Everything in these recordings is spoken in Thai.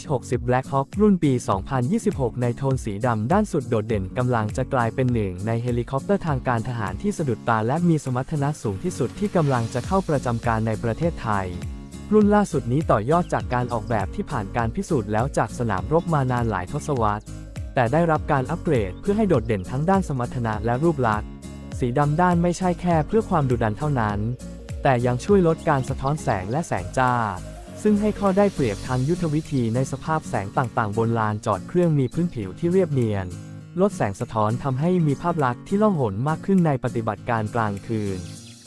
H60 Black Hawk รุ่นปี 2026 ในโทนสีดำด้านสุดโดดเด่นกำลังจะกลายเป็นหนึ่งในเฮลิคอปเตอร์ทางการทหารที่สะดุดตาและมีสมรรถนะสูงที่สุดที่กำลังจะเข้าประจำการในประเทศไทย รุ่นล่าสุดนี้ต่อยอดจากการออกแบบที่ผ่านการพิสูจน์แล้วจากสนามรบมานานหลายทศวรรษ แต่ได้รับการอัปเกรดเพื่อให้โดดเด่นทั้งด้านสมรรถนะและรูปลักษณ์ สีดำด้านไม่ใช่แค่เพื่อความดุดันเท่านั้น แต่ยังช่วยลดการสะท้อนแสงและแสงจ้า ซึ่งให้ข้อได้เปรียบทางยุทธวิธีในสภาพแสงต่างๆ บนลานจอดเครื่องมีพื้นผิวที่เรียบเนียน ลดแสงสะท้อนทำให้มีภาพลักษณ์ที่ล่องหนมากขึ้นในปฏิบัติการกลางคืน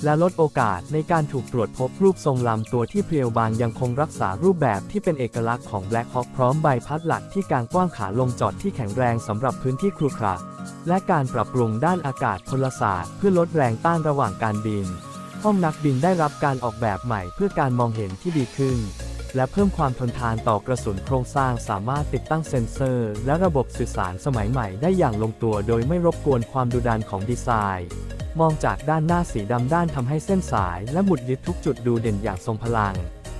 และลดโอกาสในการถูกตรวจพบรูปทรงลำตัวที่เพรียวบางยังคงรักษารูปแบบที่เป็นเอกลักษณ์ของ Black Hawk พร้อมใบพัดหลักที่กางกว้างขาลงจอดที่แข็งแรงสำหรับพื้นที่ครุขระและการปรับปรุงด้านอากาศพลศาสตร์เพื่อลดแรงต้านระหว่างการบิน ห้องนักบินได้รับการออกแบบใหม่เพื่อการมองเห็นที่ดีขึ้น และเพิ่มความทนทานต่อกระสุนโครงสร้างสามารถติดตั้งเซ็นเซอร์ และระบบสื่อสารสมัยใหม่ได้อย่างลงตัวโดยไม่รบกวนความดุดันของดีไซน์ มองจากด้านหน้าสีดำด้านทำให้เส้นสาย และหมุดยึดทุกจุดดูเด่นอย่างทรงพลัง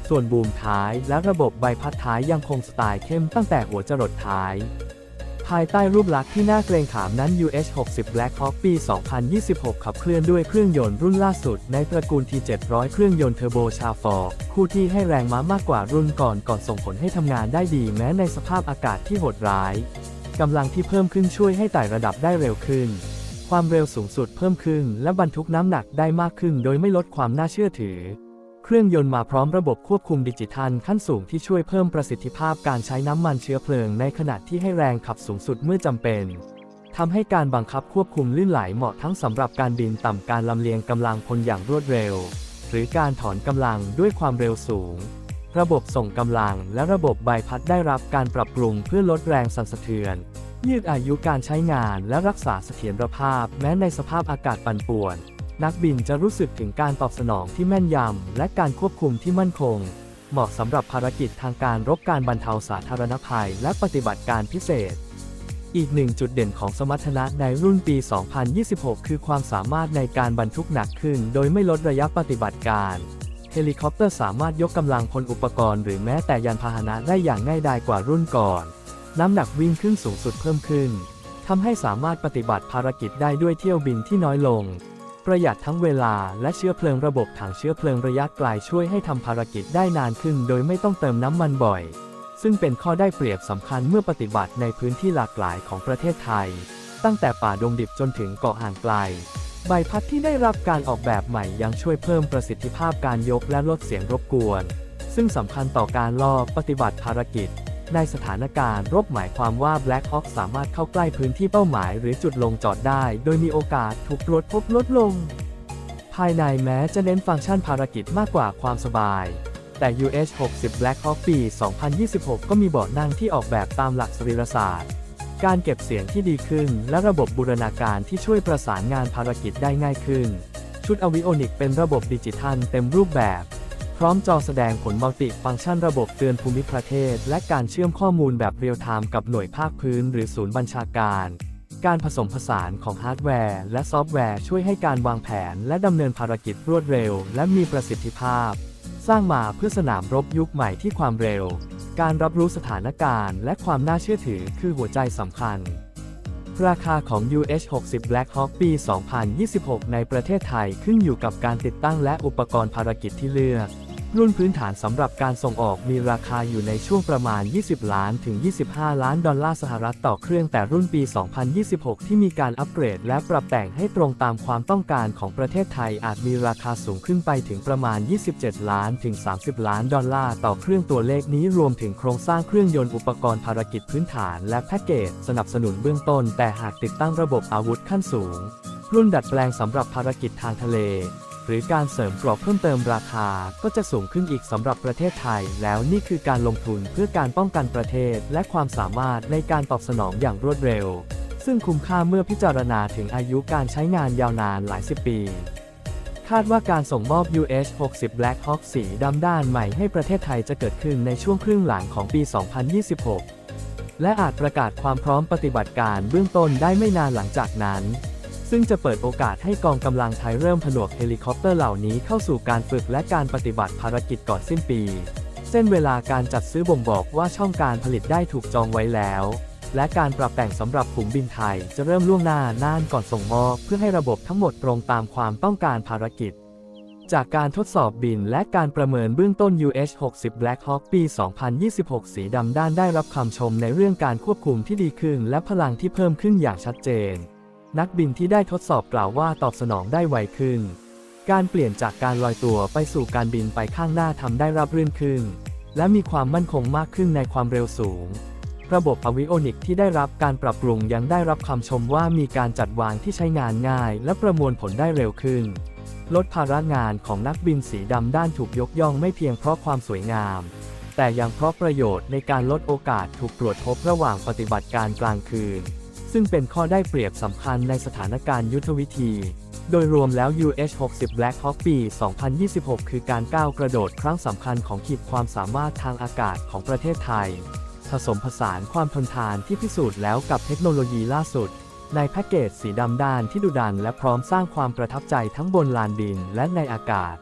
ส่วนบูมท้ายและระบบใบพัดท้ายยังคงสไตล์เข้มตั้งแต่หัวจรดท้าย ภายใต้รูปลักษณ์ที่น่าเกรงขามนั้น UH-60 Black Hawk ปี 2026 ขับเคลื่อนด้วยเครื่องยนต์รุ่นล่าสุด ในตระกูล T700 เครื่องยนต์เทอร์โบชาฟอร์คู่ที่ให้แรงม้ามากกว่ารุ่นก่อนก่อนส่งผลให้ทำงานได้ดีแม้ในสภาพอากาศที่โหดร้ายกำลังที่เพิ่มขึ้นช่วยให้ไต่ระดับได้เร็วขึ้น ความเร็วสูงสุดเพิ่มขึ้น และบรรทุกน้ำหนักได้มากขึ้น โดยไม่ลดความน่าเชื่อถือ เครื่องยนต์มาพร้อมระบบควบคุมดิจิทัลขั้นสูงที่ช่วยเพิ่มประสิทธิภาพการใช้น้ำมันเชื้อเพลิงในขณะที่ให้แรงขับสูงสุดเมื่อจำเป็นทำให้การบังคับควบคุมลื่นไหลเหมาะทั้งสำหรับการบินต่ำการลำเลียงกำลังพลอย่างรวดเร็ว หรือการถอนกำลังด้วยความเร็วสูง ระบบส่งกำลังและระบบใบพัดได้รับการปรับปรุงเพื่อลดแรงสั่นสะเทือน ยืดอายุการใช้งานและรักษาเสถียรภาพแม้ในสภาพอากาศปั่นป่วน นักบินจะรู้สึกถึงการตอบสนองที่แม่นยำ และการควบคุมที่มั่นคง เหมาะสำหรับภารกิจทางการรบการบรรเทาสาธารณภัย และปฏิบัติการพิเศษ อีกหนึ่งจุดเด่นของสมรรถนะในรุ่นปี 2026 คือความสามารถในการบรรทุกหนักขึ้น โดยไม่ลดระยะปฏิบัติการเฮลิคอปเตอร์สามารถยกกำลังพลอุปกรณ์หรือแม้แต่ยานพาหนะได้อย่างง่ายดายกว่ารุ่นก่อน น้ำหนักวิ่งขึ้นสูงสุดเพิ่มขึ้นทำให้สามารถปฏิบัติภารกิจได้ด้วยเที่ยวบินที่น้อยลง ประหยัดทั้งเวลาและเชื้อเพลิงระบบถังเชื้อเพลิงระยะไกลช่วยให้ทำภารกิจได้นานขึ้น โดยไม่ต้องเติมน้ำมันบ่อย ซึ่งเป็นข้อได้เปรียบสำคัญเมื่อปฏิบัติในพื้นที่หลากหลายของประเทศไทย ตั้งแต่ป่าดงดิบจนถึงเกาะห่างไกล ใบพัดที่ได้รับการออกแบบใหม่ยังช่วยเพิ่มประสิทธิภาพการยกและลดเสียงรบกวน ซึ่งสำคัญต่อการลอบปฏิบัติภารกิจ ในสถานการณ์รบหมายความว่า Black Hawk สามารถเข้าใกล้พื้นที่เป้าหมายหรือจุดลงจอดได้ โดยมีโอกาสถูกตรวจพบลดลง ภายในแม้จะเน้นฟังก์ชันภารกิจมากกว่าความสบาย แต่ UH-60 Black Hawk ปี 2026 ก็มีเบาะนั่งที่ออกแบบตามหลักสรีรศาสตร์ การเก็บเสียงที่ดีขึ้น และระบบบูรณาการที่ช่วยประสานงานภารกิจได้ง่ายขึ้น ชุดอวิโอนิกเป็นระบบดิจิทัลเต็มรูปแบบ พร้อมจอแสดงผลมัลติฟังก์ชันระบบเตือนภูมิประเทศ และการเชื่อมข้อมูลแบบเรียลไทม์กับหน่วยภาคพื้นหรือศูนย์บัญชาการ การผสมผสานของฮาร์ดแวร์ และซอฟต์แวร์ช่วยให้การวางแผน และดำเนินภารกิจรวดเร็ว และมีประสิทธิภาพ สร้างมาเพื่อสนามรบยุคใหม่ที่ความเร็ว การรับรู้สถานการณ์ และความน่าเชื่อถือคือหัวใจสำคัญราคาของ UH-60 Black Hawk ปี 2026 ในประเทศไทยขึ้นอยู่กับการติดตั้งและอุปกรณ์ภารกิจที่เลือก รุ่นพื้นฐานสำหรับการส่งออกมีราคาอยู่ในช่วงประมาณ 20 ล้านถึง 25 ล้านดอลลาร์สหรัฐต่อเครื่องแต่รุ่นปี 2026 ที่มีการอัปเกรดและปรับแต่งให้ตรงตามความต้องการของประเทศไทยอาจมีราคาสูงขึ้นไปถึงประมาณ 27 ล้านถึง 30 ล้านดอลลาร์ต่อเครื่องตัวเลขนี้รวมถึงโครงสร้างเครื่องยนต์อุปกรณ์ภารกิจพื้นฐานและแพ็กเกจสนับสนุนเบื้องต้น แต่หากติดตั้งระบบอาวุธขั้นสูง รุ่นดัดแปลงสำหรับภารกิจทางทะเล หรือการเสริมกรอบเพิ่มเติมราคา ก็จะสูงขึ้นอีกสำหรับประเทศไทย แล้วนี่คือการลงทุนเพื่อการป้องกันประเทศ และความสามารถในการตอบสนองอย่างรวดเร็ว ซึ่งคุ้มค่าเมื่อพิจารณาถึงอายุการใช้งานยาวนานหลายสิบปี คาดว่าการส่งมอบ UH-60 Black Hawk สีดำด้านใหม่ให้ประเทศไทยจะเกิดขึ้นในช่วงครึ่งหลังของปี 2026 และอาจประกาศความพร้อมปฏิบัติการเบื้องต้นได้ไม่นานหลังจากนั้น ซึ่งจะเปิดโอกาสให้กองกำลังไทยเริ่มผนวกเฮลิคอปเตอร์เหล่านี้เข้าสู่การฝึกและการปฏิบัติภารกิจก่อนสิ้นปี เส้นเวลาการจัดซื้อบ่งบอกว่าช่องการผลิตได้ถูกจองไว้แล้ว และการปรับแต่งสำหรับฝูงบินไทยจะเริ่มล่วงหน้านานก่อนส่งมอบเพื่อให้ระบบทั้งหมดตรงตามความต้องการภารกิจ จากการทดสอบบินและการประเมินเบื้องต้น UH-60 Black Hawk ปี 2026 สีดำด้านได้รับคำชมในเรื่องการควบคุมที่ดีขึ้น และพลังที่เพิ่มขึ้นอย่างชัดเจน นักบินที่ได้ทดสอบกล่าวว่าตอบสนองได้ไวขึ้น การเปลี่ยนจากการลอยตัวไปสู่การบินไปข้างหน้าทำได้ราบรื่นขึ้น และมีความมั่นคงมากขึ้นในความเร็วสูง ระบบอวิโอนิกที่ได้รับการปรับปรุงยังได้รับคำชมว่ามีการจัดวางที่ใช้งานง่าย และประมวลผลได้เร็วขึ้น ลดภาระงานของนักบินสีดำด้านถูกยกย่องไม่เพียงเพราะความสวยงาม แต่ยังเพราะประโยชน์ในการลดโอกาสถูกตรวจพบระหว่างปฏิบัติการกลางคืน ซึ่งเป็นข้อได้เปรียบสำคัญในสถานการณ์ยุทธวิธี โดยรวมแล้ว UH-60 Black Hawk ปี 2026 คือการก้าวกระโดดครั้งสำคัญของขีดความสามารถทางอากาศของประเทศไทย ผสมผสานความทนทานที่พิสูจน์แล้วกับเทคโนโลยีล่าสุด ในแพ็กเกจสีดำด้านที่ดุดันและพร้อมสร้างความประทับใจทั้งบนลานบินและในอากาศ